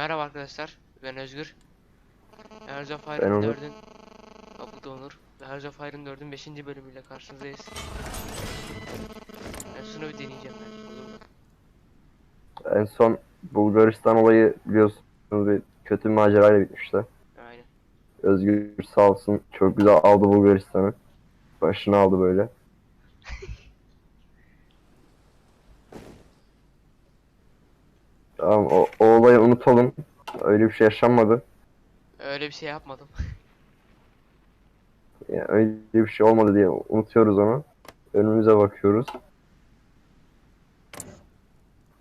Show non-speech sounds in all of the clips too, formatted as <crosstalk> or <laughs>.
Merhaba arkadaşlar, ben Özgür. Hearts of Iron Onur. 4'ün... Ha, bu da Onur. Hearts of Iron 4'ün 5. bölümüyle karşınızdayız. Ben şunu bir deneyeceğim ben. Olur mu? En son Bulgaristan olayı biliyorsunuz bir kötü bir macerayla bitmişti. Aynen. Özgür sağ olsun çok güzel aldı Bulgaristan'ı. Başını aldı böyle. <laughs> Tamam o, o olayı unutalım. Öyle bir şey yaşanmadı. Öyle bir şey yapmadım. <laughs> Yani öyle bir şey olmadı diye unutuyoruz onu. Önümüze bakıyoruz.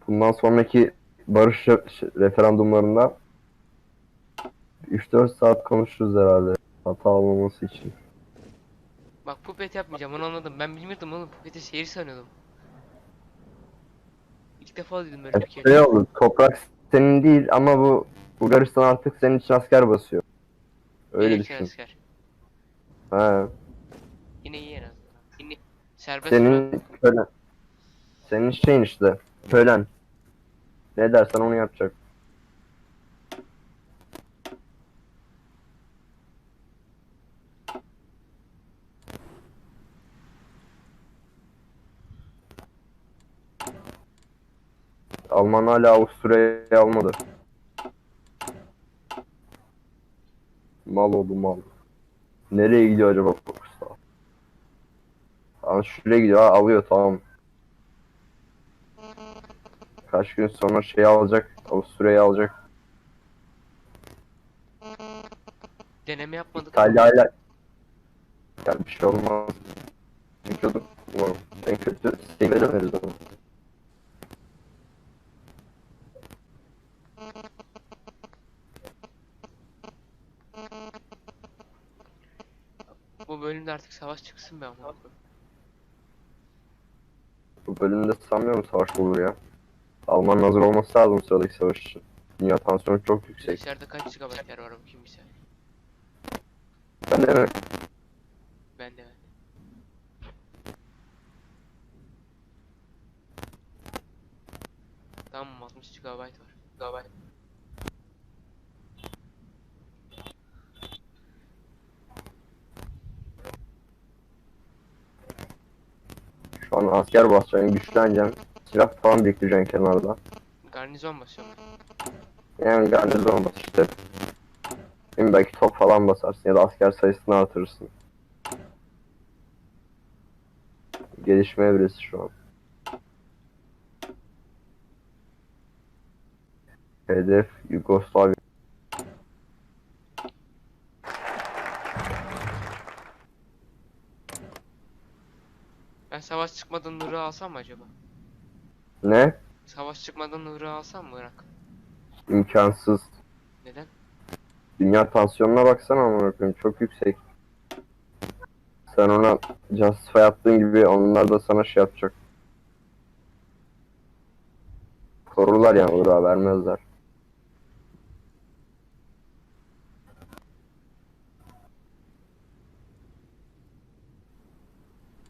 Bundan sonraki barış re- referandumlarında 3-4 saat konuşuruz herhalde. Hata olmaması için. Bak pupet yapmayacağım onu anladım. Ben bilmiyordum oğlum pupeti şehir sanıyordum. Defa duydum böyle bir Şey oldu. Toprak senin değil ama bu Bulgaristan artık senin için asker basıyor. Öyle için düşün. asker. He. Yine iyi en azından. Yine serbest. Senin kölen. Senin şeyin işte. Kölen. Ne dersen onu yapacak. Alman hala Avusturya'yı almadı. Mal oldu mal. Nereye gidiyor acaba Fokus'ta? Tamam şuraya gidiyor ha alıyor tamam. Kaç gün sonra şey alacak. Avusturya'yı alacak. Deneme yapmadık. İtalya ile yani bir şey olmaz. Çünkü umarım en kötü şey veremeriz onu. Bu bölümde artık savaş çıksın be ama. Bu bölümde sanmıyorum savaş olur ya. Alman hazır olması lazım sıradaki savaş için. Dünya tansiyonu çok yüksek. Bilgisayarda kaç GB yer var bir saniye. Ben de evet. Ben de de. Tamam 60 GB var. GB. An asker basacaksın, güçleneceksin. Silah falan biriktireceksin kenarda. Garnizon basıyorum. Yani garnizon bas işte. Şimdi belki top falan basarsın ya da asker sayısını artırırsın. Gelişme evresi şu an. Hedef Yugoslavya. Çıkmadan Irak'ı alsam mı acaba? Ne? Savaş çıkmadan Irak'ı alsam mı Irak? İmkansız. Neden? Dünya tansiyonuna baksana amına koyayım çok yüksek. Sen ona justify yaptığın gibi onlar da sana şey yapacak. Korurlar yani Irak'a vermezler.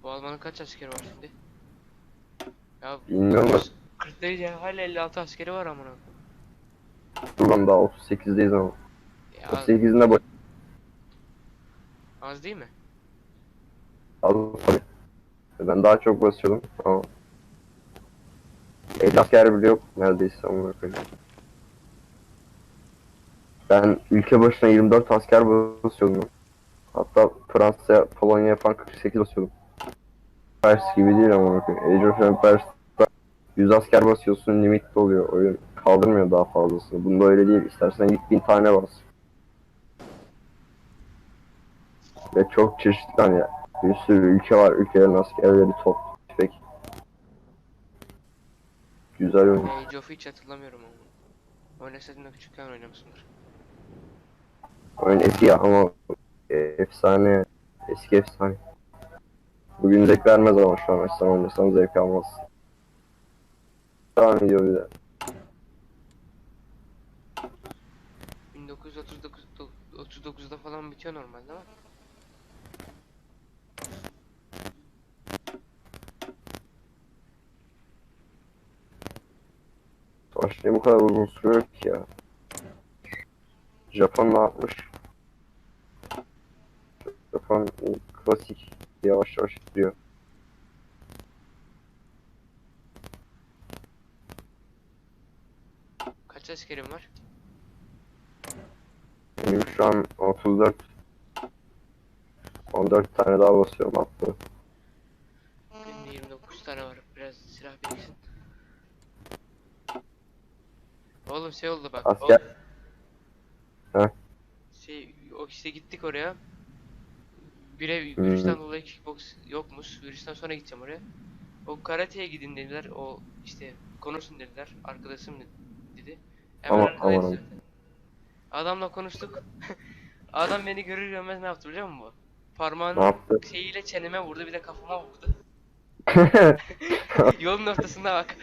Bu Alman'ın kaç askeri var şimdi? Ya Bilmiyorum da 40 derece hala 56 askeri var amına. buradan daha 38'deyiz ama. Ya 38'inde bak az değil mi? az tabii. Ben daha çok basıyordum ama 50 asker bile yok neredeyse amına koyayım. Ben ülke başına 24 asker basıyordum. Hatta Fransa, Polonya falan 48 basıyordum. Pers gibi değil ama Age of Empires'ta 100 asker basıyorsun limitli oluyor. Oyun kaldırmıyor daha fazlasını. Bunda öyle değil. İstersen git bin tane bas. Ve çok çeşitli hani bir sürü ülke var. Ülkelerin askerleri top, tüfek. Güzel oyun. Age of'u hiç hatırlamıyorum ama. Oynasaydın küçükken oynamışsındır. Oyun eski ama e, efsane. Eski efsane. Bugün zevk vermez ama şu an açsan oynasan zevk almaz. Devam ediyor bir de. 1939 39'da falan bitiyor normalde ama. Savaş niye bu kadar uzun sürüyor ki ya? Japon ne yapmış? Japon klasik yavaş yavaş gidiyor. Kaç askerim var? Benim şu an 34 14 tane daha basıyorum hatta. Benim de 29 tane var. Biraz silah biriksin. Oğlum şey oldu bak. Asker o- şey o işte gittik oraya. Bire virüsten dolayı kickbox yokmuş. Virüsten sonra gideceğim oraya. O karateye gidin dediler. O işte konuşun dediler. Arkadaşım dedi. Hemen Aman, aman. Adamla konuştuk. <laughs> Adam beni görür görmez ne yaptı biliyor musun? ne Parmağını şeyiyle çeneme vurdu bir de kafama vurdu. <laughs> Yolun ortasında bak.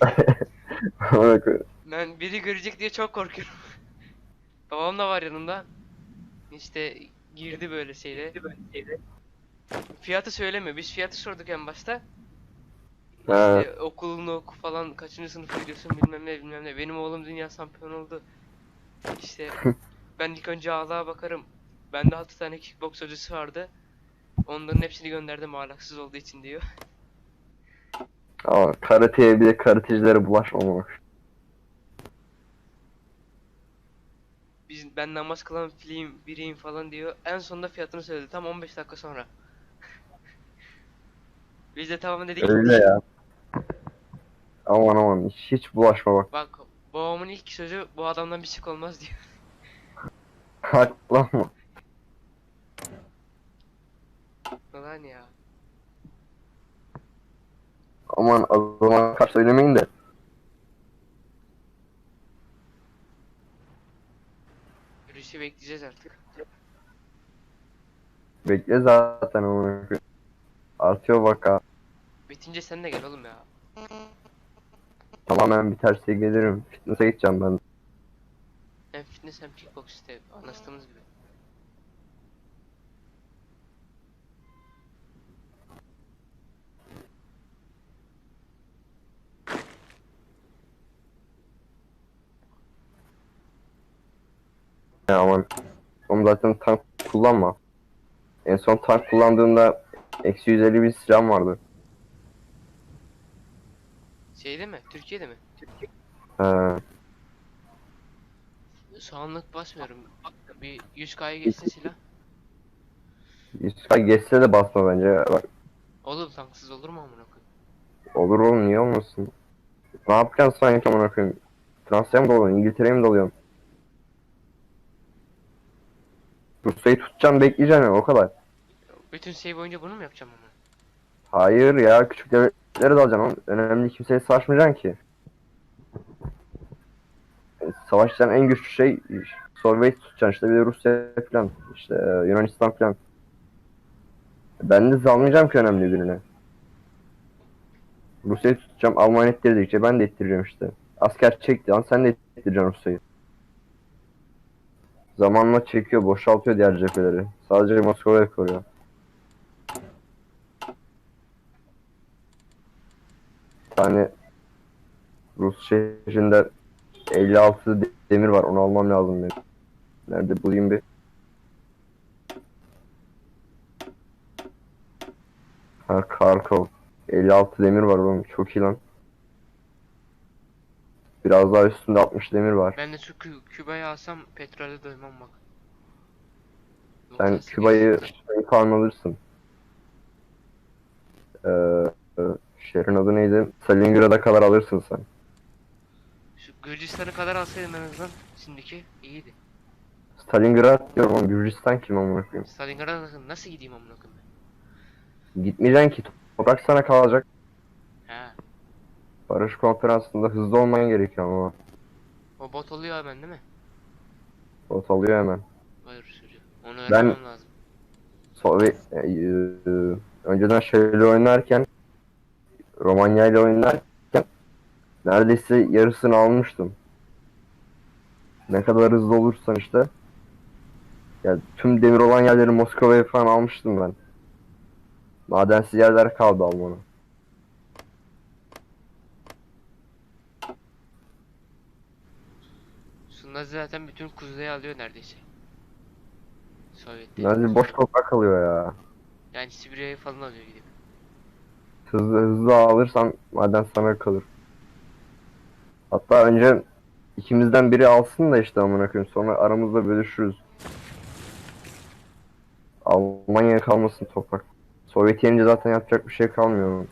<laughs> Ben biri görecek diye çok korkuyorum. Babam da var yanımda. İşte girdi böyle şeyle. Fiyatı söylemiyor. Biz fiyatı sorduk en başta. He. İşte okulunu oku falan kaçıncı sınıfa gidiyorsun bilmem ne bilmem ne. Benim oğlum dünya şampiyonu oldu. İşte <laughs> ben ilk önce ağlığa bakarım. Bende 6 tane kickbox hocası vardı. Onların hepsini gönderdim ahlaksız olduğu için diyor. Ama karateye bir de karatecilere bulaşmamak. Biz ben namaz kılan filiyim, biriyim falan diyor. En sonunda fiyatını söyledi. Tam 15 dakika sonra. <laughs> Biz de tamam dedik. Öyle ya. Aman aman hiç, bulaşma bak. Bak babamın ilk sözü bu adamdan bir şey olmaz diyor. <laughs> Haklanma. Lan ya. Aman adama kaç söylemeyin de. Yürüyüşü bekleyeceğiz artık. Bekle zaten koyayım. Artıyor vaka. Bitince sen de gel oğlum ya. Tamamen biterse gelirim. Fitness'e gideceğim ben. Hem fitness hem kickbox işte anlaştığımız gibi. Ya aman. Oğlum zaten tank kullanma. En son tank kullandığımda eksi 150 bir silahım vardı. Şeyde mi? Türkiye'de mi? He. Şu anlık basmıyorum. Bir 100k'ya geçsin silah. Yusuf'a geçse de basma bence. Bak, Oğlum tanksız olur mu amına koyayım? olur oğlum niye olmasın? Ne yapacaksın sanki amına koyayım? Fransa'ya mı dalıyorsun? İngiltere'ye mi dalıyorsun? Rusya'yı tutacağım bekleyeceksin o kadar. Bütün şey boyunca bunu mu yapacağım ama? Hayır ya küçük dalacaksın oğlum. Önemli kimseye savaşmayacaksın ki. E, Savaşacağın en güçlü şey Sovyet tutacaksın işte bir de Rusya falan işte e, Yunanistan falan. Ben de zalmayacağım ki önemli birine. Rusya'yı tutacağım Almanya ettirdikçe ben de ettireceğim işte. Asker çekti lan sen de ettireceksin Rusya'yı. Zamanla çekiyor boşaltıyor diğer cepheleri. Sadece Moskova'ya koruyor. Bir tane Rus şehrinde 56 de- demir var. Onu almam lazım benim. Nerede bulayım bir. Ha Kharkov. 56 demir var oğlum. Çok iyi lan. Biraz daha üstünde 60 demir var. Ben de şu Kü- Küba'yı alsam petrole doymam bak. Sen Küba'yı şey falan alırsın. Ee, e, şehrin adı neydi? Stalingrad'a kadar alırsın sen. Şu Gürcistan'ı kadar alsaydım en azından şimdiki iyiydi. Stalingrad diyorum ama Gürcistan kim amına koyayım? Stalingrad'a nasıl, gideyim amına koyayım ben? Gitmeyeceksin ki. Toprak sana kalacak. He. Barış konferansında hızlı olman gerekiyor ama. O bot oluyor hemen değil mi? Bot alıyor hemen. Vay sürüyor. Onu Ben- lazım. Sovyet, e, e, önceden şöyle oynarken Romanya ile oynarken neredeyse yarısını almıştım. Ne kadar hızlı olursan işte. Ya tüm demir olan yerleri Moskova'ya falan almıştım ben. Madensiz yerler kaldı almanı. Nazi zaten bütün kuzeyi alıyor neredeyse. Sovyetler. Nazi boş toprak alıyor ya. Yani Sibirya'yı falan alıyor gidip. Hızlı hızlı alırsan maden sana kalır. Hatta önce ikimizden biri alsın da işte amına koyayım sonra aramızda bölüşürüz. Almanya'ya kalmasın toprak. Sovyet yenince zaten yapacak bir şey kalmıyor. onun.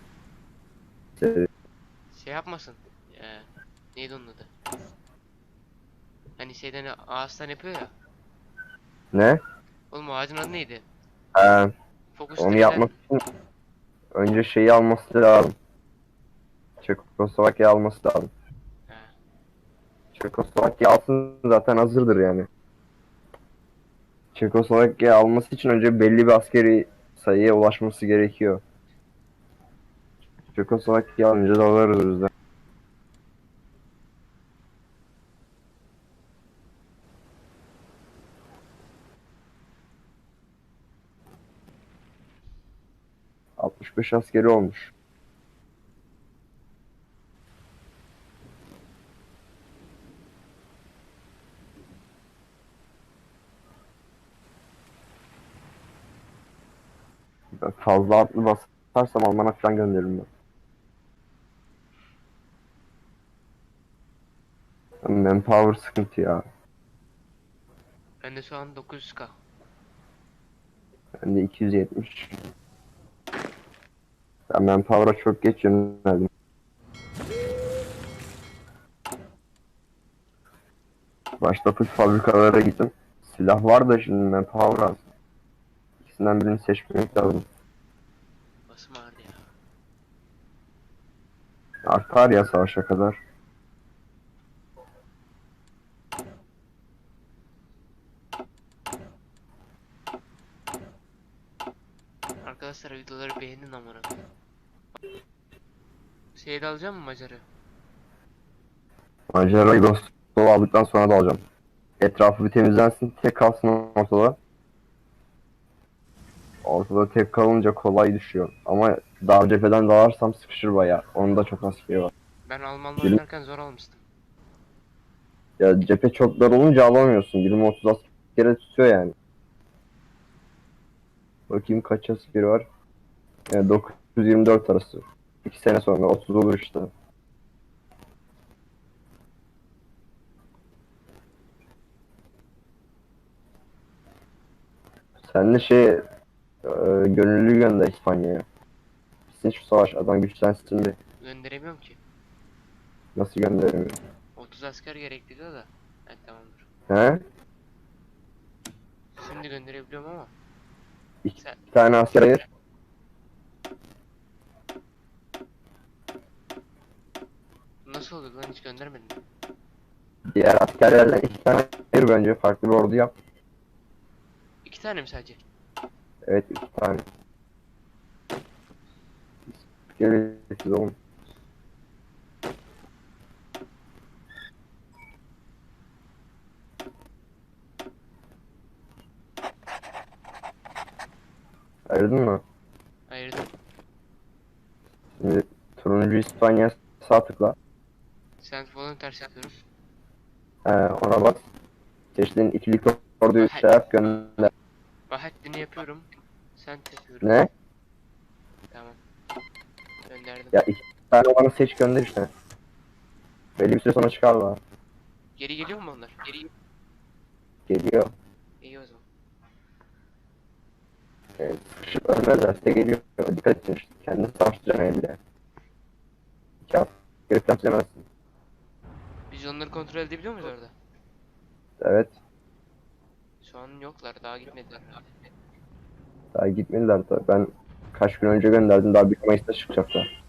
İşte Şey yapmasın. Ee, neydi onun adı? Hani şeyden ağaçtan yapıyor ya. Ne? Oğlum o ağacın adı neydi? Ee, Fokus onu yapmak için önce şeyi alması lazım. Çekoslovakya alması lazım. He. Çekoslovakya alsın zaten hazırdır yani. Çekoslovakya alması için önce belli bir askeri sayıya ulaşması gerekiyor. Çekoslovakya alınca da alırız biz de. ...65 askeri olmuş. Ben fazla atlı basarsam Alman'a falan gönderirim ben. Manpower sıkıntı ya. Bende şu an 900k. Ben de 270. Ben Manpower'a çok geç yöneldim. Başta full fabrikalara gittim. Silah var da şimdi Manpower az. İkisinden birini seçmek lazım. Basım ağrıdı ya. Artar ya savaşa kadar. Arkadaşlar videoları beğenin amına. Şeyi de alacağım mı Macar'ı? Macerayı Rostov aldıktan sonra da alacağım. Etrafı bir temizlensin, tek kalsın ortada. Ortada tek kalınca kolay düşüyor. Ama dar cepheden dalarsam sıkışır bayağı. Onun da çok askeri var. Ben Almanla Benim- oynarken zor almıştım. Ya cephe çok dar olunca alamıyorsun. 20-30 askere tutuyor yani. Bakayım kaç askeri var. Yani 924 arası. 2 sene sonra 30 olur işte. Sen de şey e, gönüllü gönder İspanya'ya. Bitsin şu savaş adam güçlensin bir. Gönderemiyorum ki. Nasıl gönderemiyor? 30 asker gerekli diyor da. Evet tamamdır. He? Şimdi gönderebiliyorum ama. İki Sen, tane asker ayır. Nasıl oluyor lan hiç göndermedin. Diğer askerlerden iki tane ayır bence. Farklı bir ordu yap. İki tane mi sadece? Evet iki tane. Gereksiz oğlum. Ayırdın mı? Ayırdım. Şimdi turuncu İspanya sağ tıkla. Ters yapıyorum. Ee, ona bas. Seçtiğin ikilik orduyu şey yap gönder. Bahattin'i yapıyorum. Sen yapıyorum. Ne? Tamam. Gönderdim. Ya iki tane olanı seç gönder işte. Belli bir süre sonra çıkar daha. Geri geliyor mu onlar? Geri Geliyor. İyi o zaman. Evet, sıkışıp ölmezlerse geliyor. Dikkat edin işte. Kendini savaştıracaksın elde. İki askeri falan bilemezsin. Biz onları kontrol edebiliyor muyuz orada? Evet. Şu an yoklar. Daha gitmediler. Daha gitmediler tabii. Ben kaç gün önce gönderdim. Daha 1 Mayıs'ta çıkacaklar.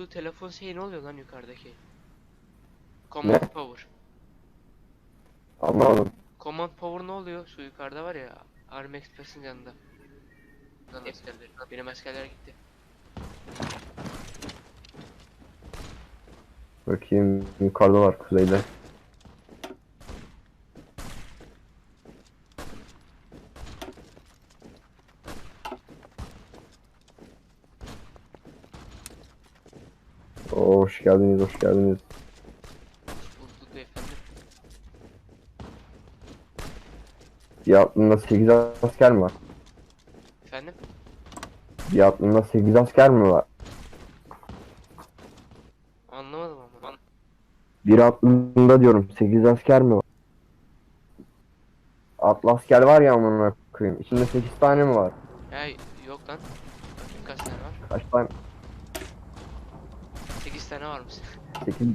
Su telefon şeyi ne oluyor lan yukarıdaki? Command power. Anlamadım. Command power ne oluyor? Su yukarıda var ya. Army Express'in yanında. Lan askerler. Benim askerler gitti. Bakayım yukarıda var kuzeyde. Hoş geldiniz, hoş geldiniz. Bir aklında 8 asker mi var? Efendim? Bir aklında 8 asker mi var? Anlamadım ama. Bir aklında diyorum 8 asker mi var? Atlı asker var ya amına koyayım. İçinde 8 tane mi var? Ya yok lan. Bakayım kaç tane var? Kaç tane? 8 tane varmış. 8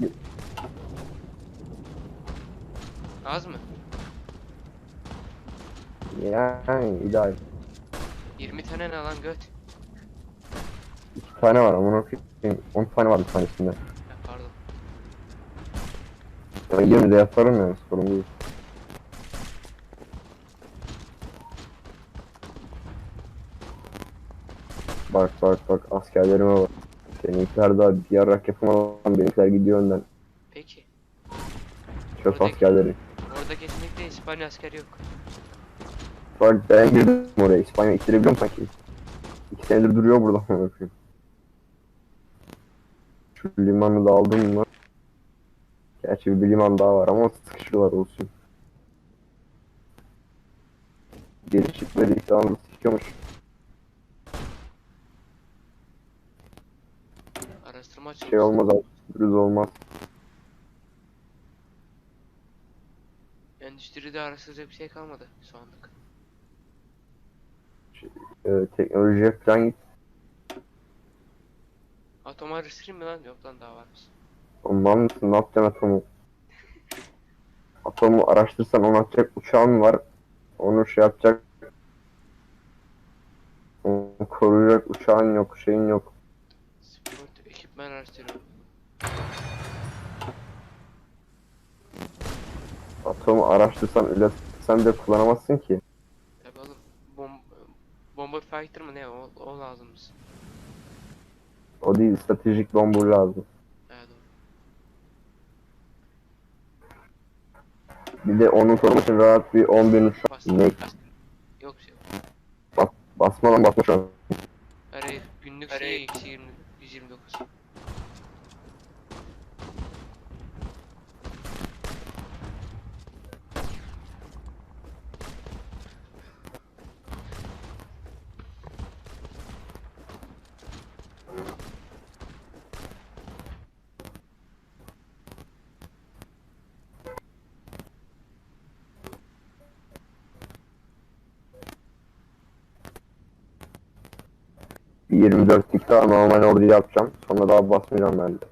Az mı? yani ideal. 20 tane ne lan göt? 2 tane var amına koyayım. 10 tane var bir tanesinde. Ya pardon. Ben 20 de yaparım yani sorun değil. Bak bak bak askerlerime bak. Seninkiler daha bir yarak yapamadan benimkiler gidiyor önden. Peki. Çöp Oradaki- askerleri. Orada kesinlikle İspanya askeri yok. Bak ben girdim oraya. İspanya ittirebiliyorum sanki. İki senedir duruyor burada. amına koyayım. Şu limanı da aldım mı? Gerçi bir liman daha var ama sıkışıyorlar olsun. İlk anda sıkıyormuş. Açılmış. Şey olmaz abi. Sürpriz olmaz. Endüstride araştıracak bir şey kalmadı şu anlık. Ee, teknolojiye falan git. Atom araştırayım mı lan? Yok lan daha varmış. Ondan mısın? Ne yapacaksın atomu? Atomu araştırsan onu atacak uçağın var. Onu şey yapacak. Onu koruyacak uçağın yok, şeyin yok. Ekipman araştırıyorum. Atomu araştırsan, üretsen de kullanamazsın ki. Tabi oğlum. Bom Bomber Fighter mı ne? O, o lazımmış. O değil, stratejik bomba lazım. Evet doğru. Bir de onu korumak için rahat bir 10 bin uçak. Bas. Ne? bas. Yok bir şey yok. Basma lan basma şu an. Hayır günlük şey eksi 20, 129. Bir 24'lik daha normal ordu yapacağım. Sonra daha basmayacağım ben de.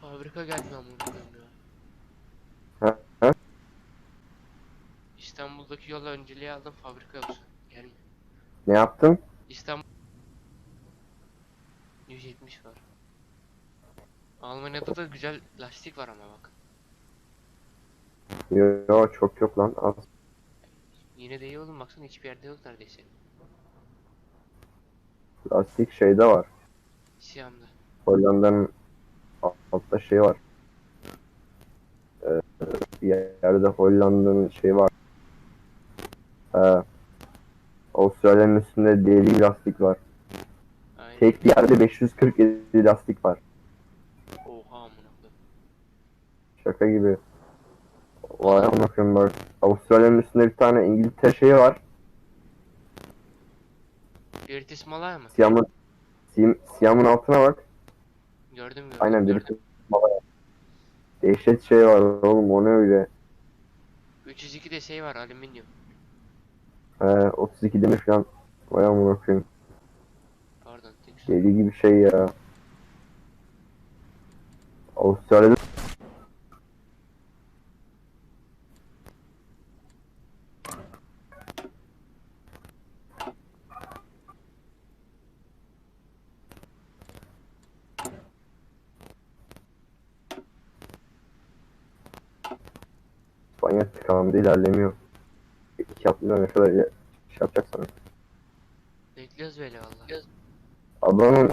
Fabrika geldi bunu koyayım ya. İstanbul'daki yola önceliği aldım fabrika yoksa. Ne yaptın? İstanbul 170 var. Almanya'da da güzel lastik var ama bak. Yo, yo, çok yok lan. Az. Yine de iyi oğlum baksana hiçbir yerde yok neredeyse. Lastik şeyde var. Siyam'da. Hollanda'nın altta şey var. Ee, bir yerde Hollanda'nın şeyi var. Ee, Avustralya'nın üstünde deri lastik var. Aynen. Tek yerde 547 lastik var. Oha amına. Şaka gibi. Vay amına bak. Avustralya'nın üstünde bir tane İngiltere şeyi var. British Malaya mı? Siyamın Siyam, Siyam'ın altına bak. Gördüm gördüm. Aynen gördüm. bir Dehşet şey var oğlum o ne öyle. 302 de şey var alüminyum. Ee, 32 demir falan. Vay amına koyayım. Pardon tek Deli gibi şey ya. Avustralya'da İspanya tıkandı ilerlemiyor. İki yapmıyor ne kadar şey yapacak sana. Bekliyoruz böyle valla. Adamın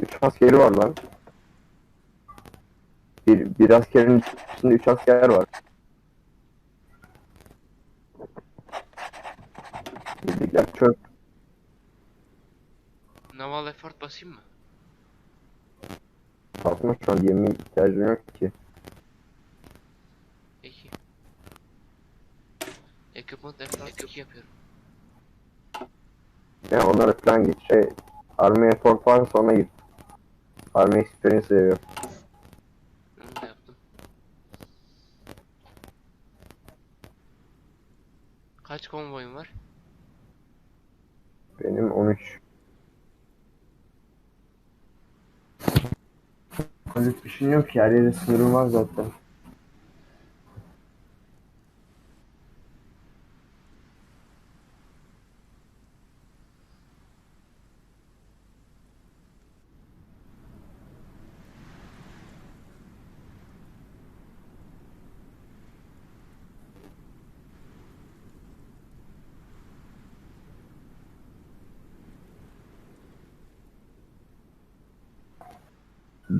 3 askeri var lan. Bir, bir askerin içinde 3 asker var. Bizimkiler çöp. Naval effort basayım mı? Aslında şu an gemi ihtiyacım yok ki. Peki. Equipment effort 2 yapıyorum. Yani onlara falan git. Şey, Army Effort var sonra git. Army Experience veriyor. Onu da yaptım. Kaç konvoyum var? Benim 13. Öyle bir şey yok ki. Her yere sınırım var zaten.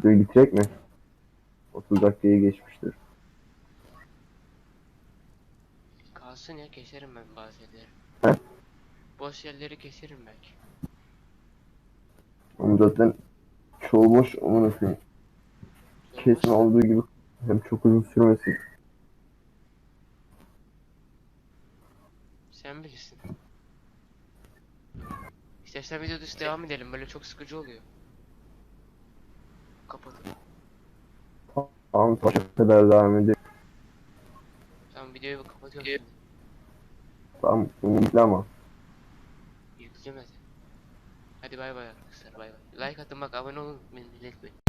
Bitirek mi? 30 dakikayı geçmiştir. Kalsın ya keserim ben bazı yerleri. He? Boş yerleri keserim belki. Ama zaten çoğu boş onu koyayım. Kesin olduğu gibi hem çok uzun sürmesin. Sen bilirsin. İstersen video dışı devam edelim böyle çok sıkıcı oluyor. Kapatıp. Tamam başka kadar devam ediyor. Tamam videoyu kapatıyorum şimdi. Tamam bunu bitti ama. Zaten. Hadi bay bay arkadaşlar bay bay. Like atın bak abone olun beni unutmayın.